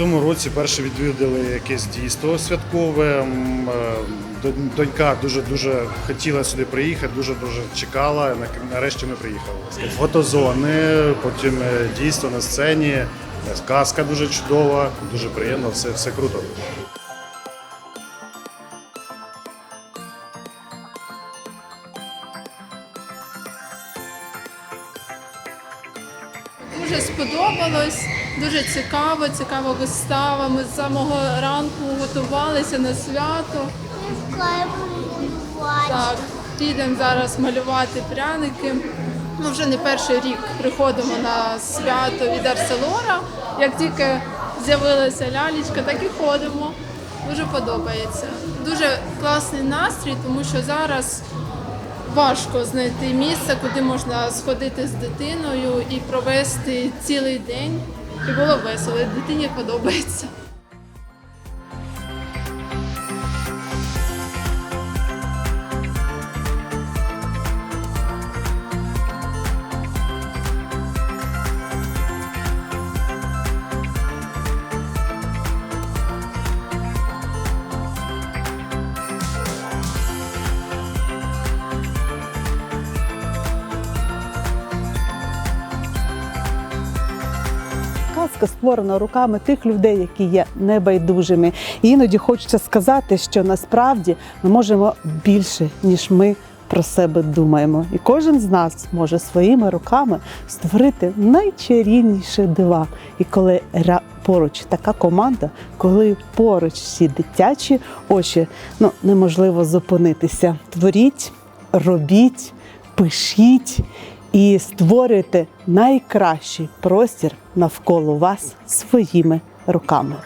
цьому році перше відвідали якесь дійство святкове. Е, дон- Донька дуже дуже хотіла сюди приїхати, дуже дуже чекала. Нарешті ми приїхали. Фотозони, потім е, дійство на сцені. е, Казка дуже чудова, дуже приємно, все, все круто. Дуже сподобалось, дуже цікаво, цікава вистава. Ми з самого ранку готувалися на свято. Так, підемо зараз малювати пряники. Ми вже не перший рік приходимо на свято від Арселора. Як тільки з'явилася лялечка, так і ходимо. Дуже подобається. Дуже класний настрій, тому що зараз важко знайти місце, куди можна сходити з дитиною і провести цілий день. І було весело. Дитині подобається. Казка створена руками тих людей, які є небайдужими. І іноді хочеться сказати, що насправді ми можемо більше, ніж ми про себе думаємо. І кожен з нас може своїми руками створити найчарівніші дива. І коли поруч така команда, коли поруч всі дитячі очі, ну неможливо зупинитися. Творіть, робіть, пишіть і створюйте найкращий простір навколо вас своїми руками.